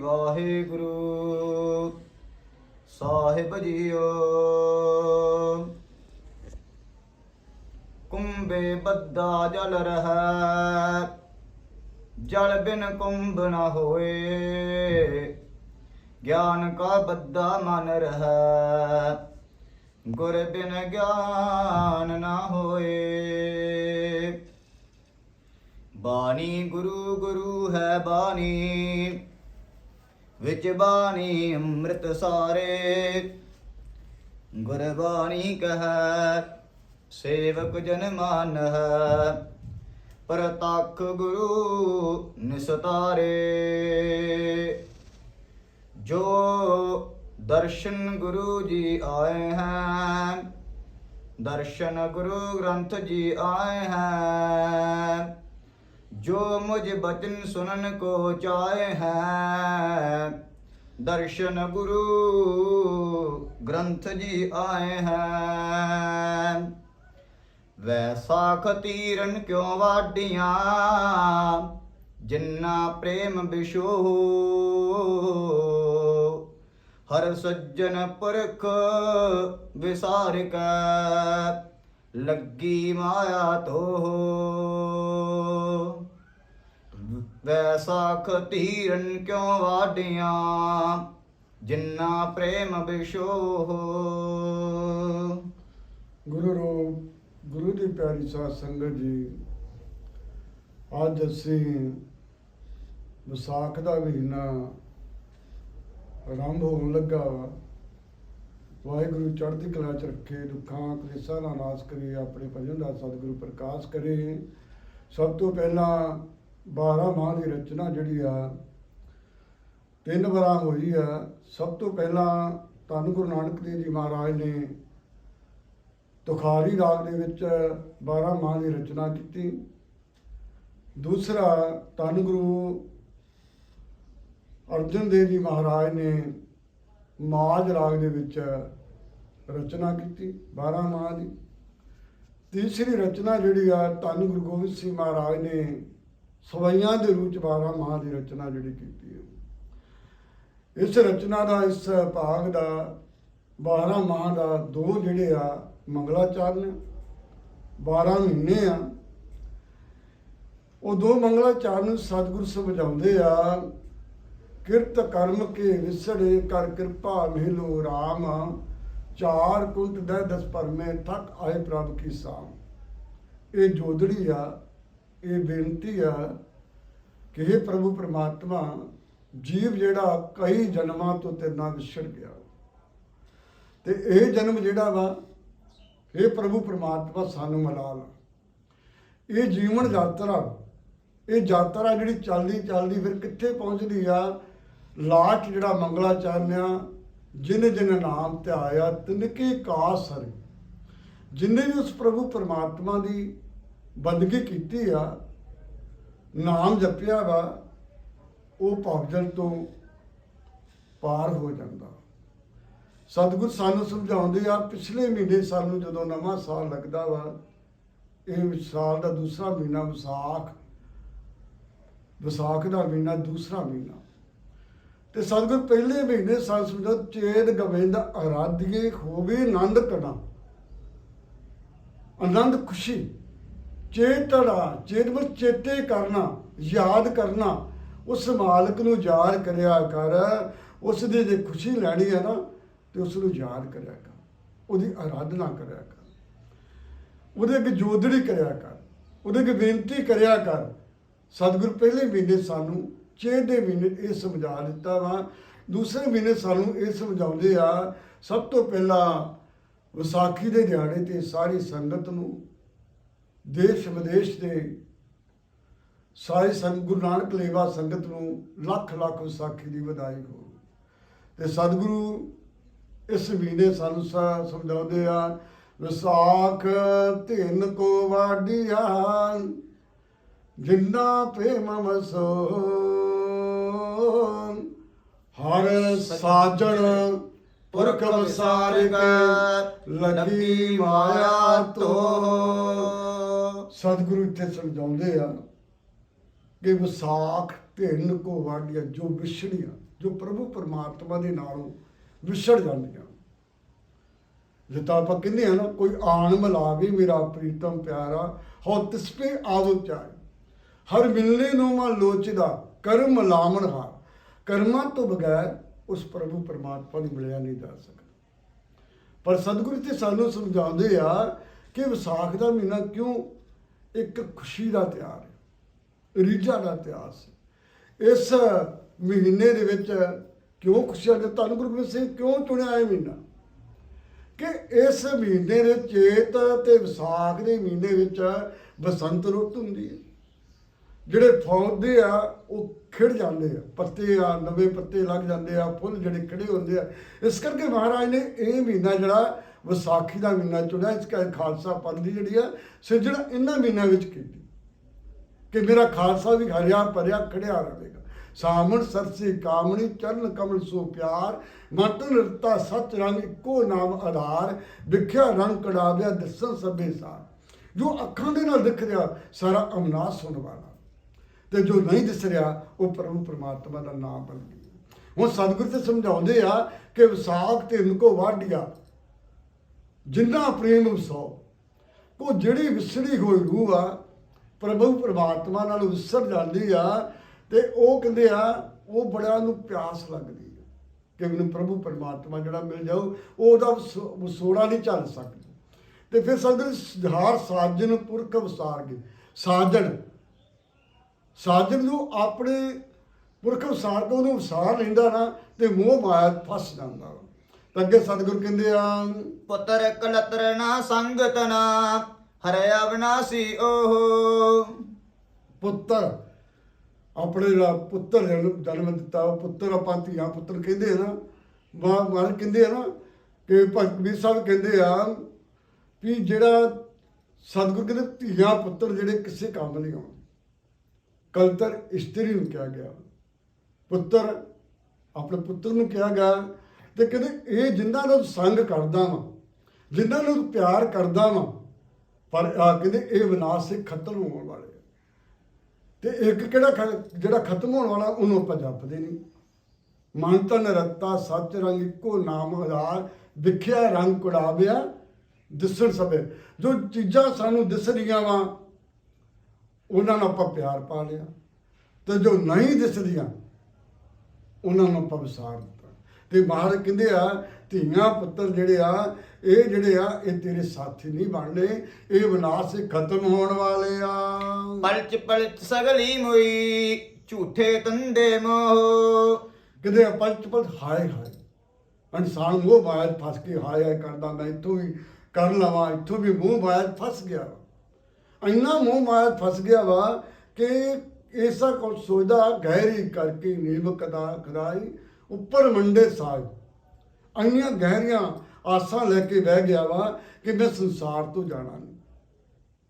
ਵਾਹਿਗੁਰੂ। ਸਾਹਿਬ JIO. ਕੁੰਭੇ ਬੱਦਾ ਜਲ ਰਹੈ ਜਲ ਬਿਨ ਕੁੰਭ ਨਾ ਹੋਏ। ਗਿਆਨ ਕਾ ਬੱਦਾ ਮਨ ਰਹੈ ਗੁਰ ਬਿਨ ਗਿਆਨ ਨਾ ਹੋਏ। ਬਾਣੀ ਗੁਰੂ ਗੁਰੂ ਹੈ ਬਾਣੀ। ਵਿੱਚ ਬਾਣੀ ਅੰਮ੍ਰਿਤ ਸਾਰੇ। ਗੁਰਬਾਣੀ ਕਹੈ, ਸੇਵਕ ਜਨ ਮਾਨ ਹੈ ਪ੍ਰਤੱਖ ਗੁਰੂ ਨਿਸਤਾਰੇ। ਜੋ ਦਰਸ਼ਨ ਗੁਰੂ ਜੀ ਆਏ ਹੈ, ਦਰਸ਼ਨ ਗੁਰੂ ਗ੍ਰੰਥ ਜੀ ਆਏ ਹੈ ਜੋ ਮੁਝ ਬਚਨ ਸੁਨਨ ਕੋ ਚਾਹੇ ਹੈ, ਦਰਸ਼ਨ ਗੁਰੂ ਗ੍ਰੰਥ ਜੀ ਆਏ ਹੈ। ਵੈਸਾ ਖਤੀਰਨ ਕਿਉ ਵਾਡੀਆਂ ਜਿੰਨਾ ਪ੍ਰੇਮ ਬਿਸ਼ੋ। ਹਰ ਸੱਜਣ ਪੁਰਖ ਵਿਸਾਰਿਕ, ਲੱਗੀ ਮਾਇਆ ਤੋ ਵੈਸਾ ਖਤੀਰਨ ਕਿਉ ਵਾਡੀਆਂ ਜਿੰਨਾ ਪ੍ਰੇਮ ਬਿਸ਼ੋ ਗੁਰੂ ਰੂਪ ਗੁਰੂ ਦੀ ਪਿਆਰੀ ਸਾਧ ਸੰਗਤ ਜੀ, ਅੱਜ ਅਸੀਂ ਵਿਸਾਖ ਦਾ ਮਹੀਨਾ ਆਰੰਭ ਹੋਣ ਲੱਗਾ। ਵਾਹਿਗੁਰੂ ਚੜ੍ਹਦੀ ਕਲਾ ਚ ਰੱਖੇ, ਦੁੱਖਾਂ, ਕਲੇਸ਼ਾਂ ਦਾ ਨਾਸ਼ ਕਰੇ, ਆਪਣੇ ਭਜਨ ਦਾ ਸਤਿਗੁਰੂ ਪ੍ਰਕਾਸ਼ ਕਰੇ। ਸਭ ਤੋਂ ਪਹਿਲਾਂ 12 ਮਾਹ ਦੀ ਰਚਨਾ ਜਿਹੜੀ ਆ, ਤਿੰਨ ਵਾਰਾਂ ਹੋਈ ਆ। ਸਭ ਤੋਂ ਪਹਿਲਾਂ ਧੰਨ ਗੁਰੂ ਨਾਨਕ ਦੇਵ ਜੀ ਮਹਾਰਾਜ ਨੇ ਤੁਖਾਰੀ ਰਾਗ ਦੇ ਵਿੱਚ 12 ਮਾਹ ਦੀ ਰਚਨਾ ਕੀਤੀ। ਦੂਸਰਾ ਧੰਨ ਗੁਰੂ ਅਰਜਨ ਦੇਵ ਜੀ ਮਹਾਰਾਜ ਨੇ ਮਾਜ ਰਾਗ ਦੇ ਵਿੱਚ ਰਚਨਾ ਕੀਤੀ 12 ਮਾਹ ਦੀ। ਤੀਸਰੀ ਰਚਨਾ ਜਿਹੜੀ ਆ, ਧੰਨ ਗੁਰੂ ਗੋਬਿੰਦ ਸਿੰਘ ਮਹਾਰਾਜ ਨੇ ਸਵਈਆਂ ਦੇ ਰੂਪ ਚ 12 ਮਾਹ ਦੀ ਰਚਨਾ ਜਿਹੜੀ ਕੀਤੀ ਹੈ। ਇਸ ਰਚਨਾ ਦਾ, ਇਸ ਭਾਗ ਦਾ 12 ਮਾਹ ਦਾ ਦੋ ਜਿਹੜੇ ਆ, ਮੰਗਲਾਚਰਨ 12 ਮਹੀਨੇ ਆ। ਉਹ ਦੋ ਮੰਗਲਾਚਰਨ ਸਤਿਗੁਰ ਸਮਝਾਉਂਦੇ ਆ, ਕਿਰਤ ਕਰਮ ਕੇ ਵਿਸੜੇ, ਕਰ ਕਿਰਪਾ ਮਿਲੋ RAM ਚਾਰ ਕੁੰਟ ਦੇ ਦਸ ਪਰਮੇ ਥਕ ਆਏ ਪ੍ਰਭ ਕੀ ਸਾਮ। ਇਹ ਜੋਦੜੀ ਆ ਇਹ ਬੇਨਤੀ ਆ ਕਿ हे ਪ੍ਰਭੂ ਪ੍ਰਮਾਤਮਾ, ਜੀਵ ਜਿਹੜਾ ਕਈ ਜਨਮਾਂ ਤੋਂ ਤੇਰੇ ਨਾਲ ਵਿਛੜ ਗਿਆ ਤੇ ਇਹ ਜਨਮ ਜਿਹੜਾ ਵਾ हे ਪ੍ਰਭੂ ਪ੍ਰਮਾਤਮਾ, ਸਾਨੂੰ ਮਿਲਾ ਲਾ ਇਹ ਜੀਵਨ ਯਾਤਰਾ, ਇਹ ਯਾਤਰਾ ਜਿਹੜੀ ਚੱਲਦੀ ਚੱਲਦੀ ਫਿਰ ਕਿੱਥੇ ਪਹੁੰਚਦੀ ਆ? ਲਾਟ ਜਿਹੜਾ ਮੰਗਲਾਚਰਨ ਆ ਜਿਨ ਜਿਨ ਨਾਮ ਧਿਆਇਆ ਤਿਨਕੇ ਕਾਸ ਹਰਿ। ਜਿੰਨੇ ਵੀ ਉਸ ਪ੍ਰਭੂ ਪਰਮਾਤਮਾ ਦੀ ਬੰਦਗੀ ਕੀਤੀ ਆ, ਨਾਮ ਜਪਿਆ ਵਾ, ਉਹ ਭਵਜਲ ਤੋਂ ਪਾਰ ਹੋ ਜਾਂਦਾ। ਸਤਿਗੁਰ ਸਾਨੂੰ ਸਮਝਾਉਂਦੇ ਆ, ਪਿਛਲੇ ਮਹੀਨੇ ਸਾਨੂੰ ਜਦੋਂ ਨਵਾਂ ਸਾਲ ਲੱਗਦਾ ਵਾ, ਇਹ ਸਾਲ ਦਾ ਦੂਸਰਾ ਮਹੀਨਾ ਵਿਸਾਖ ਵਿਸਾਖ ਦਾ ਮਹੀਨਾ ਦੂਸਰਾ ਮਹੀਨਾ। ਤੇ ਸਤਿਗੁਰ ਪਹਿਲੇ ਮਹੀਨੇ ਸਾਨੂੰ ਸਮਝੋ ਚੇਤ ਗਵਿੰਦ ਆਰਾਧੀਏ ਹੋਵੇ ਆਨੰਦ ਕਣਾ ਆਨੰਦ ਖੁਸ਼ੀ। ਚੇਤੜਾ ਚੇਤ ਵਿੱਚ ਚੇਤੇ ਕਰਨਾ, ਯਾਦ ਕਰਨਾ, ਉਸ ਮਾਲਕ ਨੂੰ ਯਾਦ ਕਰਿਆ ਕਰ ਉਸ ਦੀ ਜੇ ਖੁਸ਼ੀ ਲੈਣੀ ਹੈ ਨਾ, ਤੇ ਉਸ ਨੂੰ ਯਾਦ ਕਰਿਆ ਕਰ, ਉਹਦੀ ਆਰਾਧਨਾ ਕਰਿਆ ਕਰ, ਉਹਦੇ ਅੱਗੇ ਜੋਦੜੀ ਕਰਿਆ ਕਰ, ਉਹਦੇ ਅੱਗੇ ਬੇਨਤੀ ਕਰਿਆ ਕਰ, ਸਤਿਗੁਰ ਪਹਿਲੇ ਮਹੀਨੇ ਸਾਨੂੰ ਚੇਤ ਦੇ ਮਹੀਨੇ ਇਹ ਸਮਝਾ ਦਿੱਤਾ ਵਾ, ਦੂਸਰੇ ਮਹੀਨੇ ਸਾਨੂੰ ਇਹ ਸਮਝਾਉਂਦੇ ਆ, ਸਭ ਤੋਂ ਪਹਿਲਾਂ ਵਿਸਾਖੀ ਦੇ ਦਿਹਾੜੇ ਤੇ ਸਾਰੀ ਸੰਗਤ ਨੂੰ ਦੇਸ਼ ਵਿਦੇਸ਼ ਦੇ ਸਾਰੇ ਸੰਗ, ਗੁਰੂ ਨਾਨਕ ਲੇਵਾ ਸੰਗਤ ਨੂੰ ਲੱਖ ਲੱਖ ਵਿਸਾਖੀ ਦੀ ਵਧਾਈ ਹੋ ਤੇ ਸਤਿਗੁਰੂ ਇਸ ਮਹੀਨੇ ਸਾਨੂੰ ਸਮਝਾਉਂਦੇ ਆ, ਵਿਸਾਖ ਤਿੰਨ ਕੋ ਵਾਡੀਆਂ ਜਿੰਨਾ ਪ੍ਰੇਮ ਵਸੋ ਹਰ ਸਾਜਣ ਪੁਰਖ ਵਿਸਾਰਿਕ, ਲੱਗੀ ਮਾਇਆ ਤੋ ਸਤਿਗੁਰੂ ਇੱਥੇ ਸਮਝਾਉਂਦੇ ਆ ਕਿ ਵਿਸਾਖ ਤਿੰਨ ਕੋ ਵਾਡੀਆਂ ਜੋ ਵਿਛੜੀਆਂ, ਜੋ ਪ੍ਰਭੂ ਪਰਮਾਤਮਾ ਦੇ ਨਾਲੋਂ ਵਿਛੜ ਜਾਂਦੀਆਂ। ਜਿੱਦਾਂ ਆਪਾਂ ਕਹਿੰਦੇ ਆ ਨਾ, ਕੋਈ ਆਣ ਮਿਲਾਵੇ ਮੇਰਾ ਪ੍ਰੀਤਮ ਪਿਆਰਾ ਹੋ ਤਿਸਪੇ ਆਵੋ ਚਾਏ ਹਰ ਮਿਲਨੇ ਨੂੰ ਮਾ ਲੋਚਦਾ, ਕਰਮ ਲਾਮਣ ਹਾਰ। ਕਰਮਾਂ ਤੋਂ ਬਗੈਰ ਉਸ ਪ੍ਰਭੂ ਪਰਮਾਤਮਾ ਨੂੰ ਮਿਲਿਆ ਨਹੀਂ ਜਾ ਸਕਦਾ। ਪਰ ਸਤਿਗੁਰੂ ਤੇ ਸਾਨੂੰ ਸਮਝਾਉਂਦੇ ਆ ਕਿ ਵਿਸਾਖ ਦਾ ਮਹੀਨਾ ਕਿਉਂ ਇੱਕ ਖੁਸ਼ੀ ਦਾ ਤਿਉਹਾਰ ਹੈ, ਰੀਝਾਂ ਦਾ ਤਿਉਹਾਰ ਸੀ। ਇਸ ਮਹੀਨੇ ਦੇ ਵਿੱਚ ਕਿਉਂ ਖੁਸ਼ੀਆਂ ਦੇ ਧੰਨ ਗੁਰੂ ਗੋਬਿੰਦ ਸਿੰਘ ਕਿਉਂ ਚੁਣਿਆ ਇਹ ਮਹੀਨਾ? ਕਿ ਇਸ ਮਹੀਨੇ ਦੇ ਚੇਤ ਤੇ ਵਿਸਾਖ ਦੇ ਮਹੀਨੇ ਵਿੱਚ ਬਸੰਤ ਰੁੱਤ ਹੁੰਦੀ ਹੈ। ਜਿਹੜੇ ਪੌਦੇ ਆ, ਉਹ ਖਿੜ ਜਾਂਦੇ ਆ। ਪੱਤੇ ਆ, ਨਵੇਂ ਪੱਤੇ ਲੱਗ ਜਾਂਦੇ ਆ, ਫੁੱਲ ਜਿਹੜੇ ਖਿੜੇ ਹੁੰਦੇ ਆ। ਇਸ ਕਰਕੇ ਮਹਾਰਾਜ ਨੇ ਇਹ ਮਹੀਨਾ ਜਿਹੜਾ ਵਿਸਾਖੀ ਦਾ ਮਹੀਨਾ ਚੁਣਿਆ ਇਸ ਕਰਕੇ ਖਾਲਸਾ ਪੰਥ ਦੀ ਜਿਹੜੀ ਆ ਸਿਰਜਣਾ ਇਹਨਾਂ ਮਹੀਨਿਆਂ ਵਿੱਚ ਕੀਤੀ। ਕਿ ਮੇਰਾ ਖਾਲਸਾ ਵੀ ਹਰਿਆ ਭਰਿਆ ਖੜਿਆ ਰਹੇਗਾ। ਸਾਮਣ ਸਰਸੀ ਕਾਮਣੀ, ਚਰਨ ਕਮਲ ਸੋ ਪਿਆਰ, ਮਤ ਨਿਰਤਾ ਸਚ ਰੰਗ ਇੱਕੋ ਨਾਮ ਆਧਾਰ, ਵਿਖਿਆ ਰੰਗ ਕੜਾਵਿਆ ਦਸਨ ਸਭੇ ਸਾਰ। ਜੋ ਅੱਖਾਂ ਦੇ ਨਾਲ ਦਿਖ ਰਿਹਾ, ਸਾਰਾ ਅਮਨਾਸ ਸੁਣ ਵਾਲਾ। ਤੇ ਜੋ ਨਹੀਂ ਦਿਸ ਰਿਹਾ, ਉਹ ਪ੍ਰਭੂ ਪਰਮਾਤਮਾ ਦਾ ਨਾਮ ਬਣ ਗਿਆ। ਹੁਣ ਸਤਿਗੁਰ ਤੇ ਸਮਝਾਉਂਦੇ ਆ ਕਿ ਵਿਸਾਖ ਤੇ ਇਨਕੋ ਵਾਢਿਆ ਜਿੰਨਾ ਪ੍ਰੇਮ ਵਸਾਓ ਕੋ ਜਿਹੜੀ ਵਿਸੜੀ ਹੋਈ ਰੂਹ ਆ, ਪ੍ਰਭੂ ਪਰਮਾਤਮਾ ਨਾਲ ਵਿਸਰ ਜਾਂਦੀ ਆ ਤੇ ਉਹ ਕਹਿੰਦੇ ਆ, ਉਹ ਬੜਾ ਨੂੰ ਪਿਆਸ ਲੱਗਦੀ ਆ ਕਿ ਮੈਨੂੰ ਪ੍ਰਭੂ ਪਰਮਾਤਮਾ ਜਿਹੜਾ ਮਿਲ ਜਾਊ, ਉਹ ਉਹਦਾ ਵਸੋ- ਵਿਸੋੜਾ ਨਹੀਂ ਚੱਲ ਸਕਦਾ। ਤੇ ਫਿਰ ਸਤਿਗੁਰ ਜਹਾਰ ਸਾਜਨ ਪੁਰਖ ਵਸਾਰ ਗਏ ਸਾਜਣ ਸਾਜਣ ਨੂੰ ਆਪਣੇ ਪੁਰਖ ਵਸਾਰ ਕੇ ਉਹਨੂੰ ਵਸਾਰ ਲੈਂਦਾ ਨਾ ਤੇ ਮੋਹ ਮਾਇਆ ਫਸ ਜਾਂਦਾ ਤਾਂ ਅੱਗੇ ਸਤਿਗੁਰ ਕਹਿੰਦੇ ਆ ਪੁੱਤਰ ਕਲਤਰ ਨਾ ਸੰਗਤਨਾ ਹਰਿਆ ਵਿਨਾਸੀ ਓਹ। ਪੁੱਤਰ ਆਪਣੇ ਜਿਹੜਾ ਪੁੱਤਰ ਜਨਮ ਦਿੱਤਾ ਉਹ ਪੁੱਤਰ ਆਪਾਂ ਧੀਆਂ ਪੁੱਤਰ ਕਹਿੰਦੇ ਆ ਨਾ ਮਾਂ ਮਾਂ ਕਹਿੰਦੇ ਆ ਨਾ ਕਿ ਭਗਤ ਕਬੀਰ ਸਾਹਿਬ ਕਹਿੰਦੇ ਆ ਵੀ ਜਿਹੜਾ ਸਤਿਗੁਰ ਕਹਿੰਦੇ ਧੀਆਂ ਪੁੱਤਰ ਜਿਹੜੇ ਕਿਸੇ ਕੰਮ ਨਹੀਂ ਆਉਣ ਕਲਤਰ ਇਸਤਰੀ ਨੂੰ ਕਿਹਾ ਗਿਆ। ਪੁੱਤਰ ਆਪਣੇ ਪੁੱਤਰ ਨੂੰ ਕਿਹਾ ਗਿਆ ਤੇ ਕਹਿੰਦੇ ਇਹ ਜਿੰਨਾਂ ਨੂੰ ਸੰਗ ਕਰਦਾ ਵਾਂ ਜਿਨ੍ਹਾਂ ਨੂੰ ਪਿਆਰ ਕਰਦਾ ਵਾਂ, ਪਰ ਆ ਕਹਿੰਦੇ ਇਹ ਵਿਨਾਸ਼ ਸੇ ਖਤਮ ਹੋਣ ਵਾਲੇ ਆ। ਤੇ ਇੱਕ ਕਿਹੜਾ ਜਿਹੜਾ ਖਤਮ ਹੋਣ ਵਾਲਾ, ਉਹਨੂੰ ਆਪਾਂ ਜਪਦੇ ਨਹੀਂ। ਮਨ ਤਨ ਰਤਾ ਸੱਚ ਰੰਗ ਇੱਕੋ ਨਾਮ ਹਜ਼ਾਰ, ਵਿਖਿਆ ਰੰਗ ਕੁੜਾਵਿਆ, ਦਿਸਣ ਸਭੇ। ਜੋ ਚੀਜ਼ਾਂ ਸਾਨੂੰ ਦਿਸ ਰਹੀਆਂ ਵਾ, ਉਹਨਾਂ ਨੂੰ ਆਪਾਂ ਪਿਆਰ ਪਾ ਲਿਆ। ਤੇ ਜੋ ਨਹੀਂ ਦਿਸਦੀਆਂ ਉਹਨਾਂ ਨੂੰ ਆਪਾਂ ਵਿਸਾਰ ਦਿੱਤਾ। ਤੇ ਮਹਾਰਾਜ ਕਹਿੰਦੇ ਆ ਧੀਆਂ ਪੁੱਤਰ ਜਿਹੜੇ ਆ ਇਹ ਜਿਹੜੇ ਆ ਇਹ ਤੇਰੇ ਸਾਥੀ ਨਹੀਂ ਬਣਨੇ ਇਹ ਵਿਨਾਸ਼ ਖਤਮ ਹੋਣ ਵਾਲੇ ਆ। ਪਲਚ ਪਲਚ ਸਗਲੀ ਮੁਈ ਝੂਠੇ ਤੰਦੇ ਮੋਹ। ਕਿਤੇ ਪਲਚ ਪਲਚ ਹਾਏ ਹਾਏ। ਇਨਸਾਨ ਮੂੰਹ 'ਚ ਫਸ ਕੇ ਹਾਏ ਹਾਏ ਕਰਦਾ ਮੈਂ ਇੱਥੋਂ ਵੀ ਕਰ ਲਵਾਂ ਇੱਥੋਂ ਵੀ ਮੂੰਹ 'ਚ ਫਸ ਗਿਆ। ਇੰਨਾ ਮੂੰਹ 'ਚ ਫਸ ਗਿਆ ਵਾ ਕਿ ਐਸਾ ਕੋ ਸੋਚਦਾ ਗਹਿਰੀ ਕਰਕੇ ਨੀਮ ਕਦਾ ਖਦਾਈ ਉੱਪਰ ਮੰਡੇ ਸਾਜ ਇੰਨੀਆਂ ਗਹਿਰੀਆਂ ਆਸਾਂ ਲੈ ਕੇ ਬਹਿ ਗਿਆ ਵਾ ਕਿ ਮੈਂ ਸੰਸਾਰ ਤੋਂ ਜਾਣਾ ਨਹੀਂ।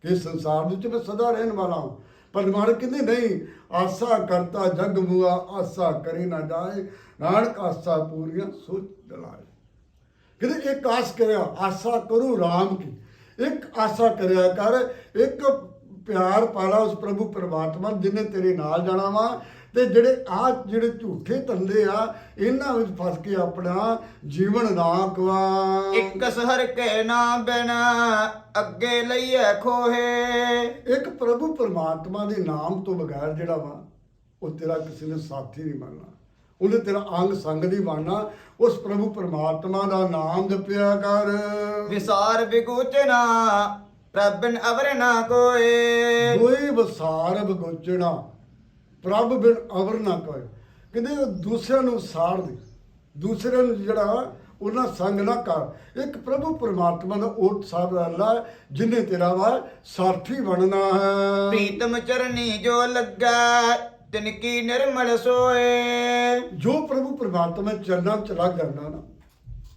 ਕਿ ਸੰਸਾਰ ਵਿੱਚ ਮੈਂ ਸਦਾ ਰਹਿਣ ਵਾਲਾ ਹਾਂ। ਪਰ ਮਾਰ ਕਹਿੰਦੇ, ਨਹੀਂ, ਆਸਾ ਕਰਤਾ ਜਗ ਮੁਆ ਆਸਾ ਕਰੇ ਨਾ ਜਾਏ। ਨਾਨਕ ਆਸਾ ਪੂਰੀਆਂ ਸੋਚ ਦਲਾਏ। ਕਹਿੰਦੇ, ਇੱਕ ਆਸ ਕਰਿਆ, ਆਸਾ ਕਰੂ RAM ਕੀ। ਇੱਕ ਆਸਾ ਕਰਿਆ ਕਰ, ਇੱਕ ਪਿਆਰ ਪਾਲਾ ਉਸ ਪ੍ਰਭੂ ਪਰਮਾਤਮਾ ਜਿਨੇ ਤੇਰੇ ਨਾਲ ਜਾਣਾ ਵਾ ਤੇ ਜਿਹੜੇ ਆ ਜਿਹੜੇ ਝੂਠੇ ਧੰਦੇ ਆ ਇਹਨਾਂ ਵਿੱਚ ਫਸ ਕੇ ਆਪਣਾ ਜੀਵਨ ਨਾ ਗਵਾ ਇੱਕ ਸਹਰ ਕੇ ਨਾ ਬਿਨ ਅੱਗੇ ਲਈਐ ਖੋਹੇ। ਇੱਕ ਪ੍ਰਭੂ ਪਰਮਾਤਮਾ ਦੇ ਨਾਮ ਤੋਂ ਬਗੈਰ ਜਿਹੜਾ ਵਾ ਉਹ ਤੇਰਾ ਕਿਸੇ ਨੇ ਸਾਥੀ ਨਹੀਂ ਬਣਨਾ। ਉਹਨੇ ਤੇਰਾ ਅੰਗ ਸੰਗ ਨਹੀਂ ਬਣਨਾ। ਉਸ ਪ੍ਰਭੂ ਪਰਮਾਤਮਾ ਦਾ ਨਾਮ ਜਪਿਆ ਕਰ। ਵਿਸਾਰ ਵਿਗੂਚਨਾ ਪ੍ਰਭਨ ਅਵਰ ਨਾ ਕੋਏ। ਕੋਈ ਵਸਾਰ ਬਗੋਚਣਾ ਪ੍ਰਭ ਬਿਨ ਅਵਰ ਨਾ ਕੋਏ ਕਹਿੰਦੇ ਉਹ ਦੂਸਰਿਆਂ ਨੂੰ ਸਾਰ ਦੇ। ਦੂਸਰਿਆਂ ਨੂੰ ਜਿਹੜਾ ਉਹਨਾਂ ਸੰਗ ਨਾ ਕਰ। ਇੱਕ ਪ੍ਰਭੂ ਪਰਮਾਤਮਾ ਦਾ ਓਟ ਸਾਹਿਬ ਅੱਲਾ ਜਿਨੇ ਤੇਰਾ ਵਾ ਸਾਥੀ ਬਣਨਾ ਹੈ। ਪ੍ਰੀਤਮ ਚਰਨੀ ਜੋ ਲੱਗਾ ਤਿਨ ਕੀ ਨਿਰਮਲ ਸੋਏ। ਜੋ ਪ੍ਰਭੂ ਪਰਮਾਤਮਾ ਚਰਨਾਂ ਵਿੱਚ ਲੱਗ ਜਾਂਦਾ ਨਾ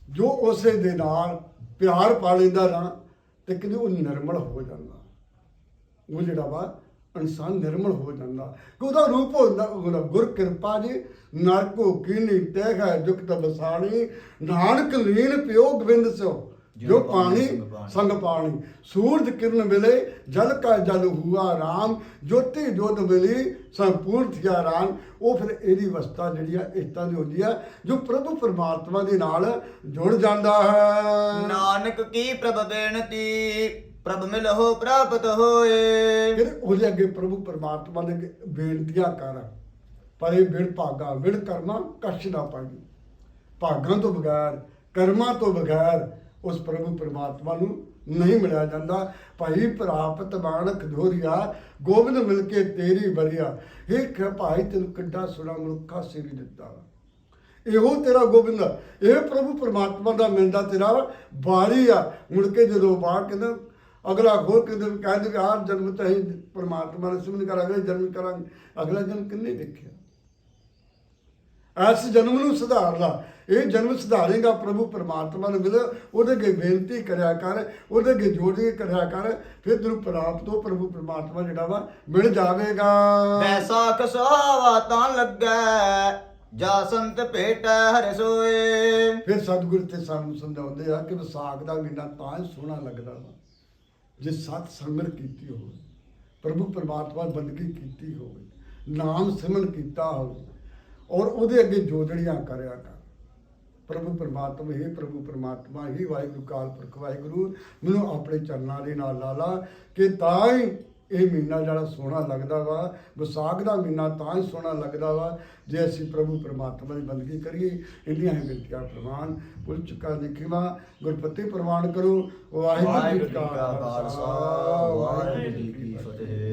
ਜੋ ਉਸੇ ਦੇ ਨਾਲ ਪਿਆਰ ਪਾ ਲੈਂਦਾ ਨਾ ਤੇ ਕਹਿੰਦੇ ਉਹ ਨਿਰਮਲ ਹੋ ਜਾਂਦਾ। ਉਹ ਜਿਹੜਾ ਵਾ ਇਨਸਾਨ ਨਿਰਮਲ ਹੋ ਜਾਂਦਾ। ਕਿ ਉਹਦਾ ਰੂਪ ਹੁੰਦਾ ਉਹਦਾ ਗੁਰ ਕਿਰਪਾ ਜੀ ਨਰਕੋ ਕੀਨੀ ਤਹਿ ਹੈ ਜੁਗਤ ਬਸਾਣੀ ਨਾਨਕ ਲੀਨ ਪਿਓ ਗੋਬਿੰਦ ਸੋ ਜੋ ਪਾਣੀ ਸੰਗ ਪਾਣੀ। ਸੂਰਜ ਕਿਰਨ ਮਿਲੇ ਜਲ ਕਾ ਜਲ ਹੁਆ ਰਾਮ ਜੋਤੀ ਜੋਤ ਮਿਲੀ ਸੰਪੂਰਨ ਥਿਆ ਰਾਮ। ਉਹ ਫਿਰ ਇਹਦੀ ਅਵਸਥਾ ਜਿਹੜੀ ਆ ਇਸ ਤਰ੍ਹਾਂ ਦੀ ਹੁੰਦੀ ਆ ਜੋ ਪ੍ਰਭੂ ਪਰਮਾਤਮਾ ਦੇ ਨਾਲ ਜੁੜ ਜਾਂਦਾ ਹੈ। ਨਾਨਕ ਕੀ ਪ੍ਰਭ ਬੇਨਤੀ? ਪ੍ਰਭ ਮਿਲਹੁ ਪ੍ਰਾਪਤ ਹੋਏ। ਫਿਰ ਉਹਦੇ ਅੱਗੇ ਪ੍ਰਭੂ ਪਰਮਾਤਮਾ ਦੇ ਅੱਗੇ ਬੇਨਤੀਆਂ ਕਰ। ਪਰ ਇਹ ਭਾਗਾ, ਬਿਨ ਕਰਮਾ ਕਛ ਨਾ ਪਾਈ ਭਾਗਾਂ ਤੋਂ ਬਗੈਰ, ਕਰਮਾਂ ਤੋਂ ਬਗੈਰ ਉਸ ਪ੍ਰਭੂ ਪਰਮਾਤਮਾ ਨੂੰ ਨਹੀਂ ਮਿਲਿਆ ਜਾਂਦਾ। ਭਾਈ ਪ੍ਰਾਪਤ ਮਾਨਕ ਧੋਰੀਆ ਗੋਬਿੰਦ ਮਿਲ ਕੇ ਤੇਰੀ ਬਰਿਆ ਇਹ ਭਾਈ, ਤੈਨੂੰ ਕਿੱਡਾ ਸੁਣਾ ਮਨੁੱਖਾ ਸਿਰ ਦਿੱਤਾ। ਇਹੋ ਤੇਰਾ ਗੋਬਿੰਦ, ਇਹ ਪ੍ਰਭੂ ਪਰਮਾਤਮਾ ਦਾ ਮਿਲਦਾ ਤੇਰਾ ਬਾਰੀ ਆ। ਮੁੜ ਕੇ ਜਦੋਂ ਬਾਹਰ ਕਹਿੰਦਾ ਅਗਲਾ ਹੋਰ ਵੀ ਕਹਿੰਦੇ ਵੀ ਆਹ ਜਨਮ ਤਾਂ ਅਸੀਂ ਪਰਮਾਤਮਾ ਨੇ ਸਿਮਰਨ ਕਰਾਂਗੇ ਜਨਮ ਕਰਾਂਗੇ ਅਗਲਾ ਜਨਮ ਕਿੰਨੇ ਦੇਖਿਆ? ਇਸ ਜਨਮ ਨੂੰ ਸੁਧਾਰ ਲਾ ਇਹ ਜਨਮ ਸੁਧਾਰੇਗਾ ਪ੍ਰਭੂ ਪਰਮਾਤਮਾ ਨੂੰ ਮਿਲ ਉਹਦੇ ਅੱਗੇ ਬੇਨਤੀ ਕਰਿਆ ਕਰ ਉਹਦੇ ਅੱਗੇ ਜੋੜ ਕੇ ਕਰਿਆ ਕਰ ਫਿਰ ਤੈਨੂੰ ਪ੍ਰਾਪਤ ਹੋ ਪ੍ਰਭੂ ਪਰਮਾਤਮਾ ਜਿਹੜਾ ਵਾ ਮਿਲ ਜਾਵੇਗਾ। ਬੈਸਾਖ ਸੁਹਾਵਾ ਤਾਂ ਲੱਗੈ ਜਾ ਸੰਤ ਭੇਟੈ ਹਰਿ ਸੋਏ। ਫਿਰ ਸਤਿਗੁਰ ਤੇ ਸਾਨੂੰ ਸਮਝਾਉਂਦੇ ਆ ਕਿ ਵਿਸਾਖ ਦਾ ਮਹੀਨਾ ਤਾਂ ਹੀ ਸੋਹਣਾ ਲੱਗਦਾ ਵਾ। ਜੇ ਸਤ ਸੰਗਤ ਕੀਤੀ ਹੋਵੇ, ਪ੍ਰਭੂ ਪਰਮਾਤਮਾ ਬੰਦਗੀ ਕੀਤੀ ਹੋਵੇ, ਨਾਮ ਸਿਮਰਨ ਕੀਤਾ ਹੋਵੇ, ਔਰ ਉਹਦੇ ਅੱਗੇ ਜੋਜੜੀਆਂ ਕਰਿਆ ਕਰ। ਪ੍ਰਭੂ ਪਰਮਾਤਮਾ ਹੀ ਪ੍ਰਭੂ ਪਰਮਾਤਮਾ ਹੀ, ਵਾਹਿਗੁਰੂ ਕਾਲ ਪੁਰਖ ਵਾਹਿਗੁਰੂ, ਮੈਨੂੰ ਆਪਣੇ ਚਰਨਾਂ ਦੇ ਨਾਲ ਲਾ ਲਾ, ਕਿ ਤਾਂ ਹੀ ਇਹ ਮਹੀਨਾ ਜਿਹੜਾ ਸੋਹਣਾ ਲੱਗਦਾ ਵਾ ਵਿਸਾਖ ਦਾ ਮਹੀਨਾ ਤਾਂ ਹੀ ਸੋਹਣਾ ਲੱਗਦਾ ਵਾ ਜੇ ਅਸੀਂ ਪ੍ਰਭੂ ਪਰਮਾਤਮਾ ਦੀ ਬੰਦਗੀ ਕਰੀਏ ਇੰਨੀਆਂ ਹੀ ਬਿਰਤੀਆਂ ਪ੍ਰਵਾਨ ਪੁੱਲ ਚੁੱਕਾ ਦੇਖੀਵਾ ਗੁਰਪਤੀ ਪ੍ਰਵਾਨ ਕਰੋ ਵਾਹਿਗੁਰੂ ਜੀ ਕਾ ਖਾਲਸਾ ਵਾਹਿਗੁਰੂ ਜੀ ਕੀ ਫਤਿਹ।